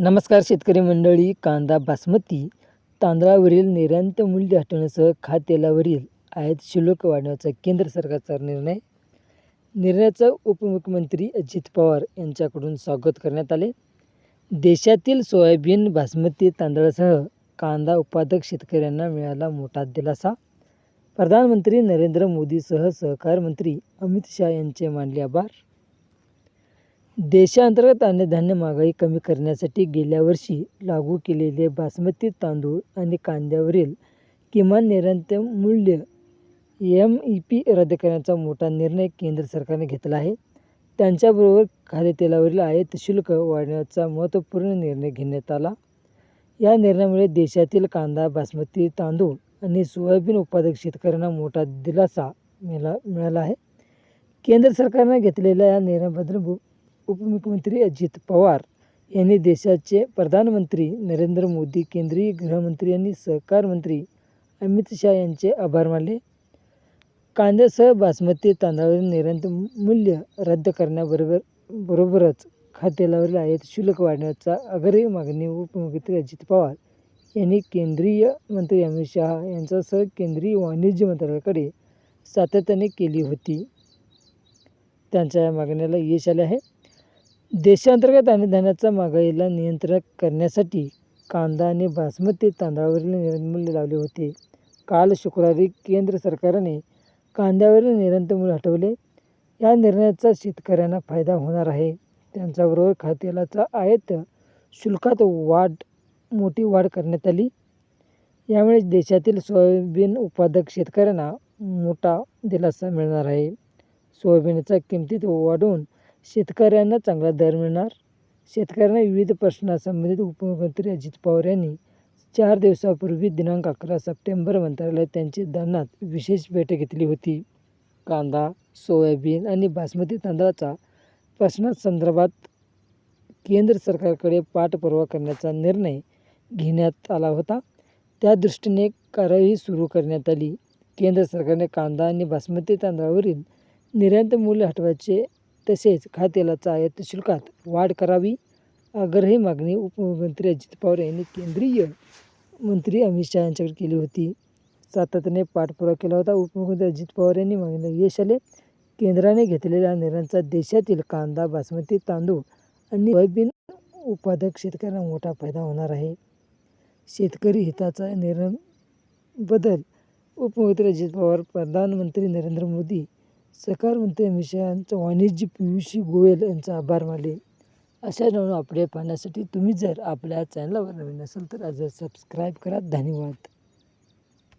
नमस्कार शेतकरी मंडळी कांदा बासमती तांदळावरील निर्यात मूल्य हटवण्यासह खातेलावरील आयात शुल्क वाढवण्याचा केंद्र सरकारचा निर्णय. निर्णयाचं उपमुख्यमंत्री अजित पवार यांच्याकडून स्वागत करण्यात आले. देशातील सोयाबीन बासमती तांदळासह कांदा उत्पादक शेतकऱ्यांना मिळाला मोठा दिलासा. प्रधानमंत्री नरेंद्र मोदीसह सहकार मंत्री अमित शहा यांचे मानले आभार. देशांतर्गत अन्नधान्य महागाई कमी करण्यासाठी गेल्या वर्षी लागू केलेले बासमती तांदूळ आणि कांद्यावरील किमान निर्यात मूल्य एम ई पी रद्द करण्याचा मोठा निर्णय केंद्र सरकारने घेतला आहे. त्यांच्याबरोबर खाद्यतेलावरील आयात शुल्क वाढवण्याचा महत्त्वपूर्ण निर्णय घेण्यात आला. या निर्णयामुळे देशातील कांदा बासमती तांदूळ आणि सोयाबीन उत्पादक शेतकऱ्यांना मोठा दिलासा मिळा मिळाला आहे. केंद्र सरकारने घेतलेल्या या निर्णयाबद्दल उपमुख्यमंत्री अजित पवार यांनी देशाचे प्रधानमंत्री नरेंद्र मोदी केंद्रीय गृहमंत्री आणि सहकार मंत्री अमित शहा यांचे आभार मानले. कांद्यासह बासमती तांदळावरील निर्यात मूल्य रद्द करण्याबरोबर बरोबरच खातेलावरील आयात शुल्क वाढण्याचा आग्रही मागणी उपमुख्यमंत्री अजित पवार यांनी केंद्रीय मंत्री अमित शहा यांच्यासह केंद्रीय वाणिज्य मंत्रालयाकडे सातत्याने केली होती. त्यांच्या या मागण्याला यश आले आहे. देशांतर्गत अन्नधान्याच्या महागाईला नियंत्रण करण्यासाठी कांदा आणि बासमती तांदळावरील निर्यातमूल्य लावले होते. काल शुक्रवारी केंद्र सरकारने कांद्यावरील निर्यातमूल्य हटवले. या निर्णयाचा शेतकऱ्यांना फायदा होणार आहे. त्यांच्याबरोबर खाद्यतेलाचा आयात शुल्कात वाढ मोठी वाढ करण्यात आली. यामुळे देशातील सोयाबीन उत्पादक शेतकऱ्यांना मोठा दिलासा मिळणार आहे. सोयाबीनच्या किमतीत वाढवून शेतकऱ्यांना चांगला दर मिळणार. शेतकऱ्यांना विविध प्रश्नासंबंधित उपमुख्यमंत्री अजित पवार यांनी चार दिवसापूर्वी दिनांक अकरा सप्टेंबर मंत्रालयात त्यांची दालनात विशेष बैठक घेतली होती. कांदा सोयाबीन आणि बासमती तांदळाचा प्रश्नासंदर्भात केंद्र सरकारकडे पाठपुरावा करण्याचा निर्णय घेण्यात आला होता. त्या दृष्टीने कारवाई सुरू करण्यात आली. केंद्र सरकारने कांदा आणि बासमती तांदळावरील निर्यात मूल्य हटवायचे तसेच खातेलाचा आयात शुल्कात वाढ करावी. आग्रही मागणी उपमुख्यमंत्री अजित पवार यांनी केंद्रीय मंत्री अमित शहा यांच्याकडे केली होती. सातत्याने पाठपुरावा केला होता. उपमुख्यमंत्री अजित पवार यांनी मागणीला यश आले. केंद्राने घेतलेल्या निर्णयांचा देशातील कांदा बासमती तांदूळ आणि सोयाबीन उत्पादक शेतकऱ्यांना मोठा फायदा होणार आहे. शेतकरी हिताचा निर्णय बदल उपमुख्यमंत्री अजित पवार प्रधानमंत्री नरेंद्र मोदी सहकार मंत्री अमित शहा वाणिज्य पियुषी गोयल यांचा आभार मानले. अशा नवीन अपडेट पाहण्यासाठी तुम्ही जर आपल्या चॅनलवर नवीन असाल तर आज सबस्क्राईब करा. धन्यवाद.